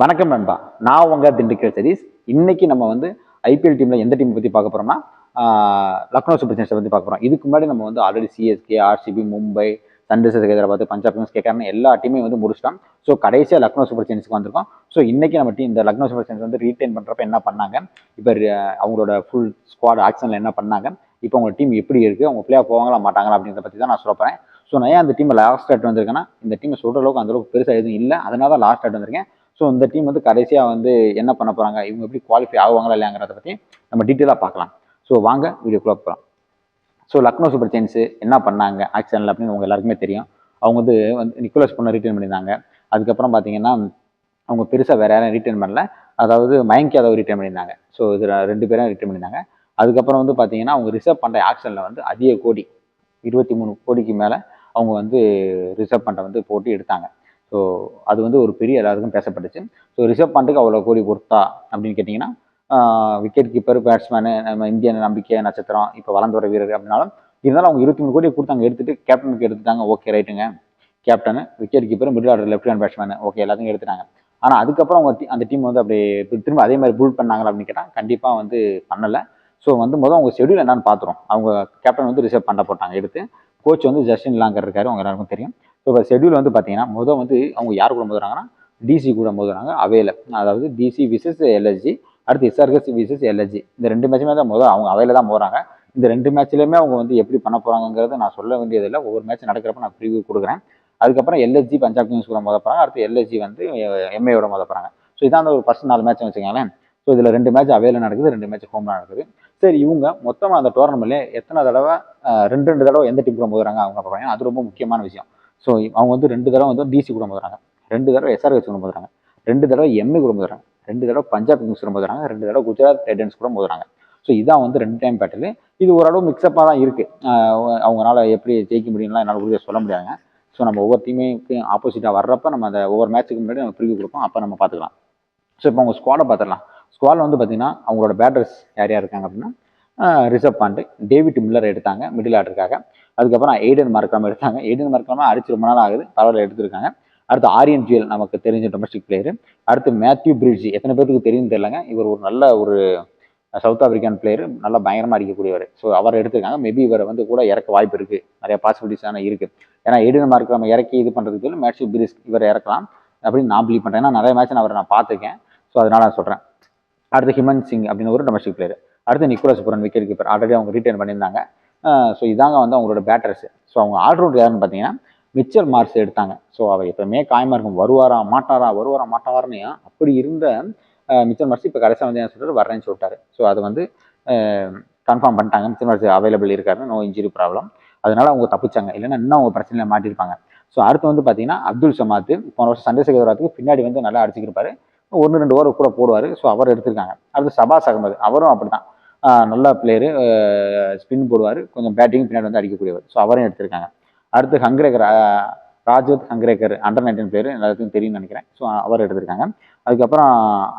வணக்கம் நண்பா. நான் உங்க திண்டுக்கல் சதீஷ். இன்னைக்கு நம்ம வந்து ஐபிஎல் டீம்ல எந்த டீம் பத்தி பார்க்க போறோம்னா லக்னோ சூப்பர் ஜெயின்ஸை பத்தி பார்க்க போறோம். இதுக்கு முன்னாடி நம்ம வந்து already CSK RCB Mumbai Sunrisers Hyderabad Punjab kings கேட்கறாங்க எல்லா டீமையும் வந்து முடிச்சிட்டோம். ஸோ கடைசியாக லக்னோ சூப்பர் ஜெயின்ஸ்க்கு வந்திருக்கோம். ஸோ இன்னைக்கு நம்ம டீம் இந்த லக்னோ சூப்பர் ஜெயின்ஸ் வந்து ரீட்டைன் பண்ணுறப்ப என்ன பண்ணாங்க? இப்போ அவங்களோட ஃபுல் ஸ்குவாட் ஆக்ஷனில் என்ன பண்ணாங்க? இப்போ அவங்க டீம் எப்படி இருக்கு? அவங்க பிள்ளையா போவாங்களா மாட்டாங்களா அப்படின்றத பற்றி தான் நான் சொல்ல போகிறேன் ஸோ நான் ஏன் அந்த டீம் லாஸ்ட் ஆட் வந்திருக்கேன்னா இந்த டீமை சொல்கிற அளவுக்கு அந்த அளவுக்கு பெருசாக எதுவும் இல்லை. அதனால தான் லாஸ்ட் ஆட் வந்திருக்கேன். ஸோ இந்த டீம் வந்து கடைசியாக வந்து என்ன பண்ண போகிறாங்க இவங்க எப்படி குவாலிஃபை ஆகுவாங்களா இல்லையாங்கிறத பற்றி நம்ம டீட்டெயிலாக பார்க்கலாம். ஸோ வாங்க வீடியோக்குள்ளே போகலாம் ஸோ லக்னோ சூப்பர் ஜெயின்ஸு என்ன பண்ணாங்க? ஆக்ஷனில் அப்படின்னு உங்கள் எல்லாருக்குமே தெரியும். அவங்க வந்து வந்து நிக்கோலஸ் பொண்ணை ரிட்டர்ன் பண்ணியிருந்தாங்க. அதுக்கப்புறம் பார்த்தீங்கன்னா அவங்க பெருசாக வேறு யாரும் ரிட்டர்ன் பண்ணல. அதாவது மயங்க் யாதவ் ரிட்டர்ன் பண்ணியிருந்தாங்க. ஸோ இதில் ரெண்டு பேரும் ரிட்டர்ன் பண்ணியிருந்தாங்க. அதுக்கப்புறம் வந்து பார்த்தீங்கன்னா அவங்க ரிசர்வ் பண்ணுற ஆக்ஷனில் வந்து அதிக கோடி இருபத்தி மூணு கோடிக்கு மேலே அவங்க வந்து ரிசர்வ் பண்ணுற வந்து போட்டு எடுத்தாங்க. ஸோ அது வந்து ஒரு பெரிய எல்லாருக்கும் பேசப்பட்டுச்சு. ஸோ ரிசர்வ் பண்ணுறதுக்கு அவ்வளோ கோடி கொடுத்தா அப்படின்னு கேட்டிங்கன்னா விக்கெட் கீப்பர் பேட்ஸ்மேனு நம்ம இந்திய நம்பிக்கை நட்சத்திரம் இப்போ வளர்ந்து வர வீரர் அப்படின்னாலும் இருந்தாலும் அவங்க இருபத்தி மூணு கோடி கொடுத்தாங்க எடுத்துட்டு கேப்டனுக்கு எடுத்துட்டாங்க. ஓகே ரைட்டுங்க captain wicket keeper middle order left hand batsman okay எல்லாத்தையும் எடுத்துட்டாங்க. ஆனால் அதுக்கப்புறம் அவங்க அந்த டீம் வந்து அப்படி திரும்ப அதே மாதிரி புல் பண்ணாங்களா அப்படின்னு கேட்டால் கண்டிப்பாக வந்து பண்ணலை. ஸோ வந்து முதல் அவங்க ஷெடியூல் என்னன்னு பார்த்துரும் அவங்க கேப்டன் வந்து ரிசர்வ் பண்ண போட்டாங்க. எடுத்து கோச் வந்து ஜஸ்டின் லாங்கர் இருக்காரு. அவங்க எல்லாருக்கும் தெரியும். ஸோ இப்போ ஷெட்யூல் வந்து பார்த்தீங்கன்னா முதல் வந்து அவங்க யார் கூட மோதுறாங்கன்னா டிசி கூட மோதுறாங்க அவையில் அதாவது டிசி விசஸ் எல்எஸ்ஜி அடுத்து எஸ்ஆர்எஸ் விசஸ் எல்எஸ்ஜி இந்த ரெண்டு மேட்சுமே தான் முதல் அவங்க அவையில் தான் போகிறாங்க இந்த ரெண்டு மேட்ச்லையுமே அவங்க வந்து எப்படி பண்ண போகிறாங்கிறத நான் சொல்ல வேண்டியதில்லை. ஒவ்வொரு மேட்ச் நடக்கிறப்ப நான் ப்ரிவியூ கொடுக்குறேன். அதுக்கப்புறம் எல்எஸ்ஜி பஞ்சாப் கிங்ஸ் கூட மோத போகிறாங்க அடுத்து எல்எஸ்ஜி வந்து எம்ஏயோட மோத போகிறாங்க ஸோ இதான் அந்த ஒரு ஃபர்ஸ்ட் நாலு மேட்ச் வச்சுக்கோங்களேன். ஸோ இதில் ரெண்டு மேட்ச் அவையில் நடக்குது ரெண்டு மேட்ச் ஹோம்ல நடக்குது. சரி இவங்க மொத்தமாக அந்த டோர்னமெண்ட்ல எத்தனை தடவை ரெண்டு ரெண்டு தடவை எந்த டீம் கூட மோதுறாங்க அவங்க பார்ப்பாங்க அது ரொம்ப முக்கியமான விஷயம். ஸோ அவங்க வந்து ரெண்டு தடவை வந்து டிசி கூட மோதுறாங்க ரெண்டு தடவை எஸ்ஆர்ஹெச் கூட மோதுறாங்க ரெண்டு தடவை எம்ஏ கூட போதுறாங்க ரெண்டு தடவை பஞ்சாப் கிங்ஸ் கூட மோதுறாங்க ரெண்டு தடவை குஜராத் டைட்டன்ஸ் கூட போதுறாங்க ஸோ இதான் வந்து ரெண்டு டைம் பேட்டில் இது ஓரளவு மிக்சப்பாக தான் இருக்குது அவங்களால எப்படி ஜெயிக்க முடியும்லாம் என்னால் உறுதியாக சொல்ல முடியாதுங்க. ஸோ நம்ம ஒவ்வொரு டீமுக்கு ஆப்போசிட்டாக வர்றப்ப நம்ம அந்த ஒவ்வொரு மேட்ச்சுக்கு முன்னாடி நம்ம ப்ரிவியூ கொடுப்போம். அப்போ நம்ம பார்த்துக்கலாம். ஸோ இப்போ அவங்க ஸ்குவாடை பார்த்துடலாம். ஸ்குவாடில் வந்து பார்த்திங்கன்னா அவங்களோட பேட்டர்ஸ் யார் யார் இருக்காங்க அப்படின்னா ரிஷப் பாண்டு டேவிட் மில்லர் எடுத்தாங்க மிடில் ஆர்டருக்காக அதுக்கப்புறம் எய்டன் மார்க்ராம் எடுத்தாங்க. எய்டன் மார்க்ராம் அடிச்சு ரொம்ப நாள் ஆகுது. பரவாயில்ல எடுத்திருக்காங்க. அடுத்து ஆரியன் ஜுவல் நமக்கு தெரிஞ்ச டொமஸ்டிக் பிளேயர் அடுத்து மேத்யூ பிரிட்ஜ். எத்தனை பேருக்கு தெரியும் தெரியலங்க. இவர் ஒரு நல்ல ஒரு சவுத் ஆப்பிரிக்கான் பிளேயர் நல்லா பயங்கரமாக அடிக்கக்கூடியவர். ஸோ அவர் எடுத்திருக்காங்க. மேபி இவரை வந்து கூட இறக்க வாய்ப்பு இருக்குது நிறைய பாசிபிலிட்டிஸ் ஆனால் இருக்குது ஏன்னா எய்டன் நம்ம இறக்கி இது பண்ணுறதுக்கு மேத்யூ பிரிஸ் இவர் இறக்கலாம் அப்படின்னு நான் பிலீவ் பண்ணுறேன் ஏன்னா நிறைய மேட்ச் நான் அவரை நான் பார்த்துருக்கேன். ஸோ அதனால நான் சொல்கிறேன் அடுத்து ஹிமன் சிங் அப்படின்னு ஒரு டொமஸ்டிக் பிளேயர் அடுத்து Nicholas Pooran wicket keeper already அவங்க ரிட்டர்ன் பண்ணியிருந்தாங்க. ஸோ இதாங்க வந்து அவங்களோட பேட்டர்ஸ் ஸோ. அவங்க ஆல்ரவுண்டர் யாருன்னு பார்த்தீங்கன்னா மிச்சல் மார்ஸ் எடுத்தாங்க. ஸோ அவர் எப்பவுமே காயமாக இருக்கும் வருவாரா மாட்டாரா வருவாரா மாட்டாரான்னு அப்படி இருந்த மிச்சர் மிச்சல் மார்ஸ் இப்போ கடைசியாக வந்து என்ன சொல்கிறார் வர்றேன்னு சொல்லிட்டாரு. ஸோ அது வந்து கன்ஃபார்ம் பண்ணிட்டாங்க. மிச்சல் மார்ஸ் அவைலபிள் இருக்காரு. நோ இன்ஜுரி ப்ராப்ளம் அதனால அவங்க தப்பிச்சாங்க. இல்லைன்னா இன்னும் அவங்க பிரச்சனையில் மாட்டியிருப்பாங்க. ஸோ அடுத்து வந்து பார்த்தீங்கன்னா அப்துல் சமாத் போன வருஷம் சண்டேசேகர் வராதுக்கு பின்னாடி வந்து நல்லா அடிச்சுக்கிருப்பாரு. ஒன்று ரெண்டு ஓவர் கூட போடுவார். ஸோ அவர் எடுத்திருக்காங்க. அடுத்து சபாஸ் அகமது. அவரும் அப்படி தான் நல்ல பிளேயரு ஸ்பின் போடுவார். கொஞ்சம் பேட்டிங் பின்னாடி வந்து அடிக்கக்கூடியவர். ஸோ அவரையும் எடுத்திருக்காங்க. அடுத்து Hangargekar Rajat Hangargekar under nineteen player எல்லாத்துக்கும் தெரியும்னு நினைக்கிறேன். ஸோ அவர் எடுத்திருக்காங்க. அதுக்கப்புறம்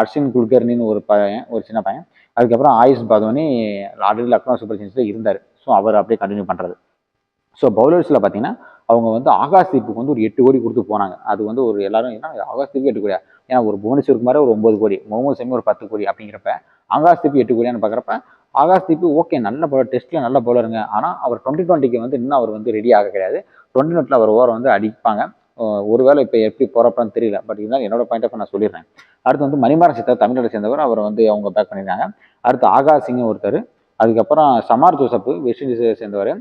அர்ஷின் குல்கர்னின்னு ஒரு பையன் ஒரு சின்ன பையன். அதுக்கப்புறம் ஆயுஷ் பாதோனி ஆல்ரெடி லக்னோ சூப்பர் கிங்ஸில் இருந்தார். ஸோ அவர் அப்படியே கண்டினியூ பண்ணுறது ஸோ பவுலர்ஸில் பார்த்தீங்கன்னா அவங்க வந்து ஆகாஷ் தீப்புக்கு வந்து ஒரு எட்டு கோடி கொடுத்து போனாங்க. அது வந்து ஒரு எல்லாரும் என்ன ஆகாஷ் தீப்பு எட்டு கோடியா? ஏன்னா ஒரு புவனேஸ்வர் மாதிரி ஒரு ஒன்பது கோடி முகமது சமி ஒரு பத்து கோடி அப்படிங்கிறப்ப ஆகாஷ் தீப்பு எட்டு கோடியான்னு பார்க்குறப்ப ஆகாஷ் தீப்பு ஓகே நல்ல பவுலர் டெஸ்ட்டில் நல்ல பவுலருங்க ஆனால் அவர் டுவெண்ட்டி டுவெண்ட்டிக்கு வந்து இன்னும் அவர் வந்து ரெடி ஆக கிடையாது. டுவெண்ட்டி நோட்டில் அவர் ஓவர் வந்து அடிப்பாங்க. ஒருவேளை இப்போ எப்படி போகிறப்பன்னு தெரியல பட் இருந்தாலும் என்னோட பாயிண்ட் ஆஃப் நான் சொல்லிடுறேன். அடுத்து வந்து மணிமாரன் சித்தா தமிழ்நாடு சேர்ந்தவர் அவர் வந்து அவங்க பேக் பண்ணியிருக்காங்க. அடுத்து ஆகாஷ் சிங் ஒருத்தர். அதுக்கப்புறம் சமார் ஜோசப் வெஸ்ட் இண்டீஸை சேர்ந்தவர்.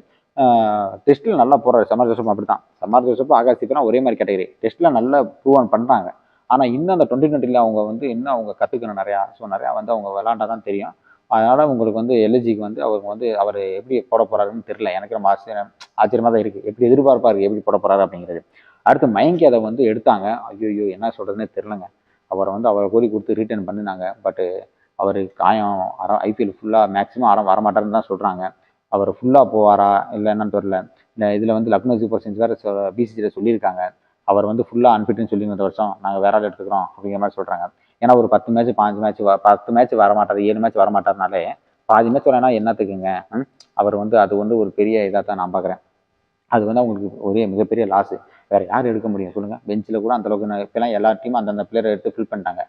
டெஸ்ட்டில் நல்லா போடுறாரு சமார் ஜோசப் அப்படி தான் சமார் ஜோசப் ஆகாஷ் தீப்னா ஒரே மாதிரி கேட்டகரி டெஸ்ட்டில் நல்லா ப்ரூவ் ஆன் பண்ணுறாங்க ஆனால் இன்னும் அந்த டுவெண்ட்டி டுவெண்ட்டியில் அவங்க வந்து இன்னும் அவங்க கற்றுக்கணும் நிறையா. ஸோ நிறையா வந்து அவங்க விளாண்டா தான் தெரியும். அதனால் உங்களுக்கு வந்து எல்ஜிக்கு வந்து அவங்க வந்து அவர் எப்படி போட போகிறாருன்னு தெரியல. எனக்கு ரொம்ப ஆச்சரியம் ஆச்சரியமாக தான் இருக்குது எப்படி எதிர்பார்ப்பா இருக்குது எப்படி போட போகிறாரு அப்படிங்கிறது. அடுத்து மயங்கி அதை வந்து எடுத்தாங்க. ஐயோ என்ன சொல்கிறதுனே தெரிலங்க அவரை வந்து அவரை கோரி கொடுத்து ரிட்டர்ன் பண்ணினாங்க. பட்டு அவர் காயம் அர ஐபிஎல் ஃபுல்லாக மேக்ஸிமம் அறம் வரமாட்டாருன்னு தான் சொல்கிறாங்க அவர் ஃபுல்லாக போவாரா இல்லை என்னன்னு தெரில இந்த இதில் வந்து லக்னோ சூப்பர் கிங்ஸ் வேறு பிசிசியில் சொல்லியிருக்காங்க. அவர் வந்து ஃபுல்லாக அன்ஃபிட்னு சொல்லி இந்த வருஷம் நாங்கள் வேற ஆள் எடுத்துக்கிறோம் அப்படிங்கிற மாதிரி சொல்கிறாங்க ஏன்னா ஒரு பத்து மேட்ச் பாஞ்சு மேட்ச் பத்து மேட்ச் வரமாட்டார் ஏழு மேட்ச் வரமாட்டார்னாலே பாதி மேட்ச் வரேன்னா என்னத்துக்குங்க? அவர் வந்து அது வந்து ஒரு பெரிய இதாக தான் நான் பார்க்குறேன் அது வந்து அவங்களுக்கு ஒரே மிகப்பெரிய லாஸு வேறு யார் எடுக்க முடியும் சொல்லுங்கள் பெஞ்சில் கூட அந்தளவுக்கு நான் இப்போலாம் எல்லா டீமும் அந்தந்த பிளேயரை எடுத்து ஃபில் பண்ணிட்டாங்க.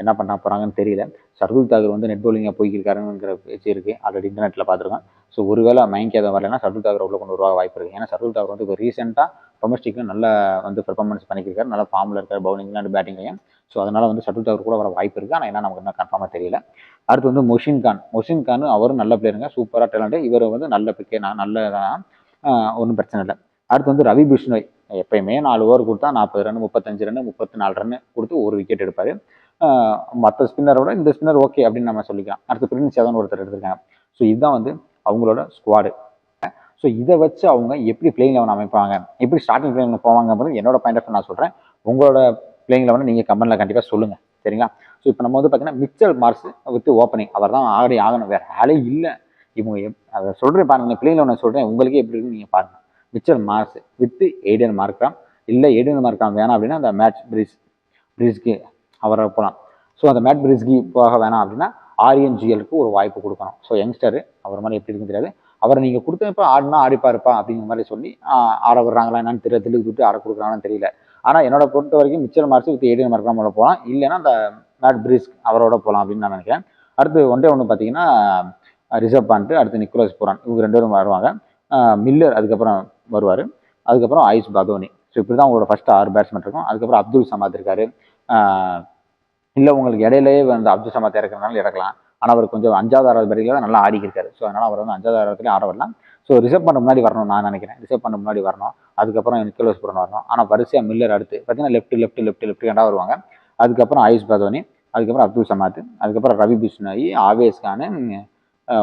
என்ன பண்ண போகிறாங்கன்னு தெரியல. சர்துல் தாகூர் வந்து நெட் பவுலிங்காக போய்க்கிருக்காருங்கிற பேச்சு இருக்குது ஆல்ரெடி இன்டர்நெட்டில் பார்த்துருக்கோம் ஸோ ஒருவேளை மயங்கி அதை வரலைன்னா சர்துல் தாகூர் உள்ள கொண்டு வருவாக வாய்ப்பு இருக்குது ஏன்னா சர்துல் தாகூர் வந்து இப்போ ரீசெண்டாக டொமஸ்டிக்கில் நல்ல வந்து பெர்ஃபார்மன்ஸ் பண்ணியிருக்காரு நல்ல ஃபார்மில் இருக்கார் பவுலிங்லாம் அண்ட் பேட்டிங்லையும் ஸோ அதனால் வந்து சர்துல் தாகூர் கூட வர வாய்ப்பு இருக்குது ஆனால் என்ன நமக்கு இன்னும் கன்ஃபார்மாக தெரியல. அடுத்து வந்து மொஷின் கான். மொஷின் கான் அவரும் நல்ல பிளேயருங்க சூப்பராக டேலண்ட்டு இவர் வந்து நல்ல பிக்கே நான் நல்ல ஒன்றும் பிரச்சனை இல்லை. அடுத்து வந்து ரவி பிஷ்ணோய் எப்பயுமே நாலு ஓவர் கொடுத்தா நாற்பது ரன் முப்பத்தஞ்சு ரன் முப்பத்தி நாலு ரன் கொடுத்து ஒரு விக்கெட் எடுப்பார். மற்ற ஸ்பின்னரோட இந்த ஸ்பின்னர் ஓகே அப்படின்னு நம்ம சொல்லிக்கலாம். அடுத்து பிரின்ஸ் யாதவ் ஒருத்தர் எடுத்திருக்காங்க. ஸோ இதுதான் வந்து அவங்களோட ஸ்குவாடு ஸோ இதை வச்சு அவங்க எப்படி பிளேயிங் லெவன் அமைப்பாங்க எப்படி ஸ்டார்டிங் பிளேயிங் போவாங்கன்றது என்னோட பாயிண்ட் ஆஃப் நான் சொல்கிறேன் உங்களோட பிளேயிங் லெவனை நீங்கள் கமெண்ட்டில் கண்டிப்பாக சொல்லுங்கள் சரிங்களா? ஸோ இப்போ நம்ம வந்து பார்த்தீங்கன்னா மிச்சல் மார்ஸ் வித் ஓப்பனிங் அவர் தான் ஆடி ஆகணும். வேறு ஆளே இல்லை. இவங்க அதை சொல்கிறேன் பாருங்கள் பிளேயிங் லெவனை சொல்கிறேன் உங்களுக்கே எப்படி இருக்குன்னு நீங்கள் பாருங்கள் Mitchell Marsh with Aiden Markram இல்லை ஏடியன் மார்க்ராம் வேணாம் அப்படின்னா அந்த மேட்ச் பிரிஸ் பிரிஸ்கி அவரை போகலாம் ஸோ அந்த மேட் பிரிஸ்கி போக வேணாம் அப்படின்னா ஆரியன்ஜிஎலுக்கு ஒரு வாய்ப்பு கொடுக்கணும். ஸோ யங்ஸ்டரு அவர் மாதிரி எப்படி இருக்குன்னு தெரியாது. அவரை நீங்கள் கொடுத்தப்ப ஆடினா ஆடிப்பாருப்பா அப்படிங்கிற மாதிரி சொல்லி ஆட விடுறாங்களா என்னன்னு தெரியல திலுக்கு விட்டு ஆட கொடுக்குறாங்கன்னு தெரியல. ஆனால் என்னோட பொறுத்த வரைக்கும் மிச்சல் மார்ஸ் வித் ஏடியன் மார்க்ராமோட போகலாம் இல்லைன்னா அந்த மேட் பிரிஸ்க் அவரோட போகலாம் அப்படின்னு நான் நினைக்கிறேன். அடுத்து ஒன்றே ஒன்று பார்த்தீங்கன்னா ரிசர்வ் பண்ணிட்டு அடுத்து நிக்கோலஸ் புரான் இவங்க ரெண்டு பேரும் வருவாங்க. மில்லர் அதுக்கப்புறம் வருவார். அதுக்கப்புறம் ஆயுஷ் பதோனி ஸோ இப்படி தான் உங்களோட ஃபஸ்ட் ஆறு பேட்ஸ்மேன் இருக்கும். அதுக்கப்புறம் அப்துல் சமாத் இருக்காரு. இல்லை உங்களுக்கு இடையிலேயே வந்து அப்துல் சமாத் இறக்குறதுனால இறக்கலாம். ஆனால் அவர் கொஞ்சம் அஞ்சாவது ஆறாவது பேட்டில் தான் நல்லா ஆடிக்கிருக்காரு ஸோ அதனால் அவர் வந்து அஞ்சாவது ஆறாவதுலேயும் ஆட வரலாம். ஸோ ரிசர்வ் பண்ண முன்னாடி வரணும் நான் நினைக்கிறேன். ரிசர்வ் பண்ண முன்னாடி வரணும். அதுக்கப்புறம் நிக்கோலஸ் புரன் வரணும். ஆனால் வரிசையாக மில்லர் அடுத்து பார்த்தீங்கன்னா லெஃப்ட் லெஃப்ட் லெஃப்ட் லெஃப்ட் கண்டா வருவாங்க. அதுக்கப்புறம் ஆயுஷ் பதோனி அதுக்கப்புறம் அப்துல் சமாத் அதுக்கப்புறம் ரவி பிஷ்ணாயி ஆவேஸ் கானு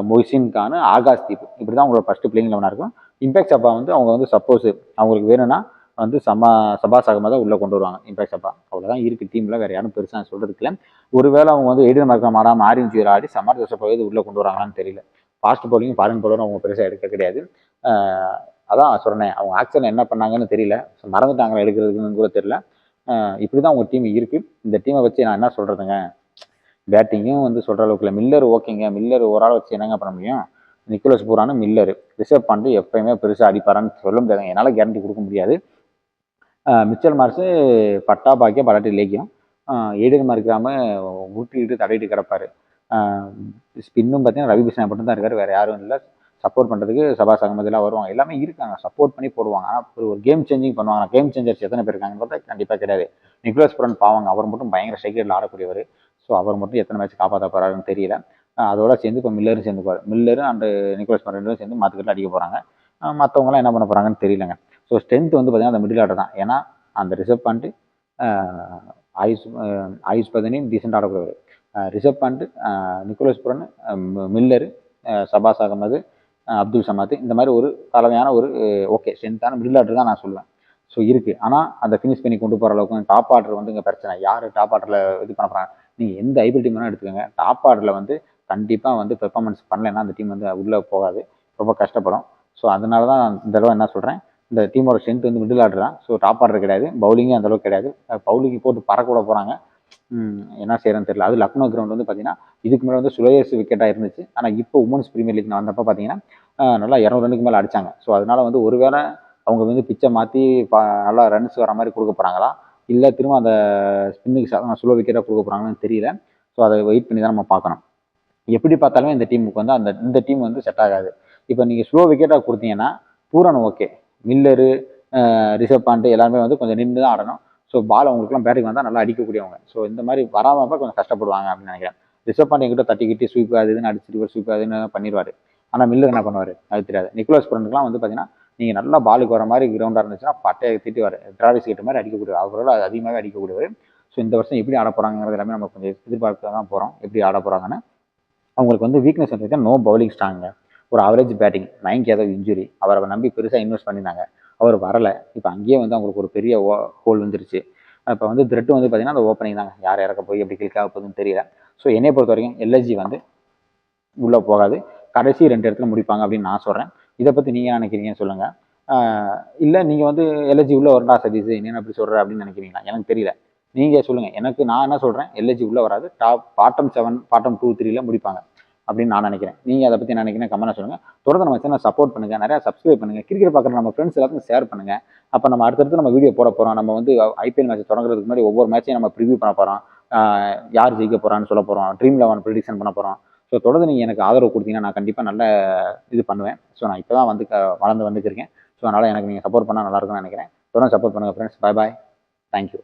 மொய்சின் கானு ஆகாஷ் தீப். இப்படி தான் உங்களோட ஃபஸ்ட்டு பிளேயிங் லெவனாக இருக்கும். இம்பேக்ட் அப்பா வந்து அவங்க வந்து சப்போஸ் அவங்களுக்கு வேணும்னா வந்து சமா சபாசகமாக தான் உள்ளே கொண்டு வருவாங்க இம்பேக்ட் சபா அவ்வளோதான் இருக்குது டீமில் வேறு யாரும் பெருசாக சொல்கிறதுக்கு இல்லை. ஒருவேளை அவங்க வந்து எடின் மார்க்கம் ஆடாமல் ஆரஞ்சு ஆடி சமார் ஜோசப் இது உள்ளே கொண்டு வராங்களான்னு தெரியல. ஃபாஸ்ட் போலிங் ஃபாரின் போலரும் அவங்க பெருசாக எடுக்க கிடையாது. அதான் சொன்னேன். அவங்க ஆக்சன் என்ன பண்ணாங்கன்னு தெரியல. மறந்துட்டாங்களா எடுக்கிறதுக்குன்னு கூட தெரியல. இப்படி தான் உங்கள் டீம் இருக்குது இந்த டீமை வச்சு நான் என்ன சொல்கிறதுங்க பேட்டிங்கும் வந்து சொல்கிற அளவுக்கு இல்லை. மில்லர் ஓகேங்க மில்லர் ஒரு வச்சு என்னங்க பண்ண முடியும்? நிக்கோலஸ் பூரானு மில்லர் ரிசர்வ் பண்ணிட்டு எப்பயுமே பெருசாக அடிப்பாரான்னு சொல்ல முடியாது. என்னால் கேரண்டி கொடுக்க முடியாது. மிச்சல் மார்ஸு பட்டா பாக்கியம் படாட்டி லேக்கியம். ஏடிஎம் இருக்கிறாம ஊட்டிக்கிட்டு தடையிட்டு கிடப்பார். ஸ்பின்னும் பார்த்தீங்கன்னா ரவி கிருஷ்ணா மட்டும் தான் இருக்கார். வேறு யாரும் இல்லை. சப்போர்ட் பண்ணுறதுக்கு சபா சகமதிலாம் வருவாங்க. எல்லாமே இருக்காங்க. சப்போர்ட் பண்ணி போடுவாங்க. ஆனால் ஒரு கேம் சேஞ்சிங் பண்ணுவாங்க. கேம் சேஞ்சர்ஸ் எத்தனை பேர் இருக்காங்கன்னு பார்த்தா கண்டிப்பாக கிடையாது. நிக்லோஸ் புரன் பாவாங்க. அவர் மட்டும் பயங்கர ஸ்ட்ரைக்கரில் ஆடக்கூடியவர். ஸோ அவர் மட்டும் எத்தனை மேட்ச் காப்பாற்ற போறாருன்னு தெரியல. அதோட சேர்ந்து இப்போ மில்லரும் சேர்ந்து மில்லரும் அண்டு நிக்கோலஸ் புரன் சேர்ந்து மாற்றுக்கிட்டு அடிக்க போகிறாங்க மற்றவங்களாம் என்ன பண்ண போகிறாங்கன்னு தெரியலங்க. ஸோ ஸ்ட்ரென்த் வந்து பார்த்திங்கன்னா அந்த மிடில் ஆர்டர் தான். ஏன்னா அந்த ரிசர்வ் பண்ணிட்டு ஆயுஷ் ஆயுஷ் பதனி டீசெண்ட் ஆடக்கூடியவர் ரிசர்வ் பண்ணிட்டு Nicholas Pooran Miller Shahbaz Ahmed Abdul Samad இந்த மாதிரி ஒரு தலைமையான ஒரு ஓகே ஸ்ட்ரென்த்தான மிடில் ஆர்டர் தான் நான் சொல்லுவேன். ஸோ இருக்குது ஆனால் அந்த ஃபினிஷ் பண்ணி கொண்டு போகிற அளவுக்கு டாப் ஆர்டர் வந்து இங்கே பிரச்சனை. யார் டாப் ஆர்டரில் இது பண்ண போகிறாங்க நீங்கள் எந்த ஐபிஎல் டீம் வேணால் எடுத்துக்கோங்க டாப் ஆர்டரில் வந்து கண்டிப்பாக வந்து பெர்ஃபார்மன்ஸ் பண்ணலைன்னா அந்த டீம் வந்து உள்ளே போகாது. ரொம்ப கஷ்டப்படும். ஸோ அதனால தான் இந்த தடவை என்ன சொல்கிறேன் இந்த டீமோட ஸ்ட்ரென்த் வந்து மிடில் ஆர்டர் தான் ஸோ டாப் ஆர்டர் கிடையாது. பவுலிங்கும் அந்தளவுக்கு கிடையாது. பவுலிங்கு போட்டு பறக்கூட போகிறாங்க என்ன செய்யறதுன்னு தெரியல. அது லக்னோ கிரவுண்ட் வந்து பார்த்தீங்கன்னா இதுக்கு மேலே வந்து சுரேஷ் விக்கெட்டாக இருந்துச்சு. ஆனால் இப்போ உமன்ஸ் ப்ரீமியர் லீக் வந்தப்போ பார்த்தீங்கன்னா நல்லா இரநூறு ரன்னுக்கு மேலே அடிச்சாங்க. ஸோ அதனால வந்து ஒருவேளை அவங்க வந்து பிச்சை மாற்றி நல்லா ரன்ஸ் வர மாதிரி கொடுக்க போகிறாங்களா இல்லை திரும்ப அந்த ஸ்பின்னுக்கு சுலோ விக்கெட்டாக கொடுக்க போகிறாங்கன்னு தெரியல. ஸோ அதை வெயிட் பண்ணி தான் நம்ம பார்க்கணும். எப்படி பார்த்தாலுமே இந்த டீமுக்கு வந்து அந்த இந்த டீம் வந்து செட் ஆகாது. இப்போ நீங்கள் ஸ்லோ விக்கெட்டாக கொடுத்தீங்கன்னா பூரன் ஓகே மில்லரு ரிசர்வ் பண்ணிட்டு எல்லாருமே வந்து கொஞ்சம் நின்று தான் ஆடணும். ஸோ பால் அவங்களுக்குலாம் பேட்டிங் வந்தால் நல்லா அடிக்கக்கூடியவங்க. ஸோ இந்த மாதிரி வராமல் கொஞ்சம் கஷ்டப்படுவாங்க அப்படின்னு நினைக்கிறேன். ரிசர்வ் பாண்ட் எங்கிட்ட தட்டிக்கிட்டு ஸ்வீப் அது இதுன்னு அடிச்சு ஸ்வீப் அதுன்னு பண்ணிடுவார் ஆனால் மில்லர் என்ன பண்ணுவார்? அது தெரியாது. நிக்கோலஸ் புரனுக்குலாம் வந்து பார்த்தீங்கன்னா நீங்கள் நல்லா பாலுக்கு வர மாதிரி கிரவுண்டாக இருந்துச்சுன்னா பட்டையை திட்டுவார் டிராவிஸ் கிட்ட மாதிரி அடிக்கக்கூடிய அவரோட அது அதிகமாகவே அடிக்கக்கூடியவர். ஸோ இந்த வருஷம் எப்படி ஆட போகிறாங்கிறது எல்லாமே நம்ம கொஞ்சம் எதிர்பார்த்து தான் போகிறோம் எப்படி ஆட போகிறாங்கன்னு அவங்களுக்கு வந்து வீக்னஸ் வந்து நோ பவுலிங் ஸ்ட்ராங்க ஒரு average batting Mayank Yadav injury அவரை நம்பி பெருசாக இன்வெஸ்ட் பண்ணியிருந்தாங்க. அவர் வரலை. இப்போ அங்கேயே வந்து அவங்களுக்கு ஒரு பெரிய ஓ ஹோல் வந்துருச்சு. இப்போ வந்து த்ரெட் வந்து பார்த்தீங்கன்னா அந்த ஓப்பனிங் தாங்க. யார் இறக்க போய் எப்படி கிளிக் ஆக போகுதுன்னு தெரியல. ஸோ என்னை பொறுத்த வரைக்கும் எல்எஸ்ஜி வந்து உள்ளே போகாது. கடைசி ரெண்டு இடத்துல முடிப்பாங்க அப்படின்னு நான் சொல்கிறேன் இதை பற்றி நீங்கள் என்ன நினைக்கிறீங்கன்னு சொல்லுங்கள் இல்லை நீங்கள் வந்து எல்எஸ்ஜி உள்ளே வரண்டா சதீஷ். என்ன அப்படி சொல்கிற அப்படின்னு நினைக்கிறீங்களா? எனக்கு தெரியல. நீங்கள் சொல்லுங்கள் எனக்கு நான் என்ன சொல்கிறேன் எல்எஸ்ஜி உள்ளே வராது. Top bottom seven bottom two த்ரீல முடிப்பாங்க. அப்படின்னு நான் நினைக்கிறேன். நீங்கள் அதை பற்றி நினைக்கிறேன் கமெண்ட் சொல்லுங்கள் தொடர்ந்து நம்ம சேனல் சப்போர்ட் பண்ணுங்கள் நிறையா சப்ஸ்கிரைப் பண்ணுங்கள் கிரிக்கெட் பார்க்குற நம்ம ஃப்ரெண்ட்ஸ் எல்லாத்துக்கும் ஷேர் பண்ணுங்கள் அப்போ நம்ம அடுத்தடுத்து நம்ம வீடியோ போட போகிறோம் நம்ம வந்து ஐபிஎல் மேட்ச் தொடங்குறதுக்கு முன்னாடி ஒவ்வொரு மேட்சையும் நம்ம ப்ரிவியூ பண்ண போகிறோம் யார் ஜெயிக்க போகிறான்னு சொல்ல போகிறோம் ட்ரீம் லெவன் ப்ரிடிக்ஷன் பண்ண போகிறோம் ஸோ தொடர்ந்து நீங்கள் எனக்கு ஆதரவு கொடுத்தீங்கன்னா நான் கண்டிப்பாக நல்ல இது பண்ணுவேன். ஸோ நான் இப்போ தான் வந்து க- வளர்ந்து வந்துருக்கேன் ஸோ அதனால் எனக்கு நீங்கள் சப்போர்ட் பண்ணால் நல்லாயிருக்கும்னு நினைக்கிறேன். தொடர்ந்து சப்போர்ட் பண்ணுங்கள் ஃப்ரெண்ட்ஸ் பை பாய் தேங்க்யூ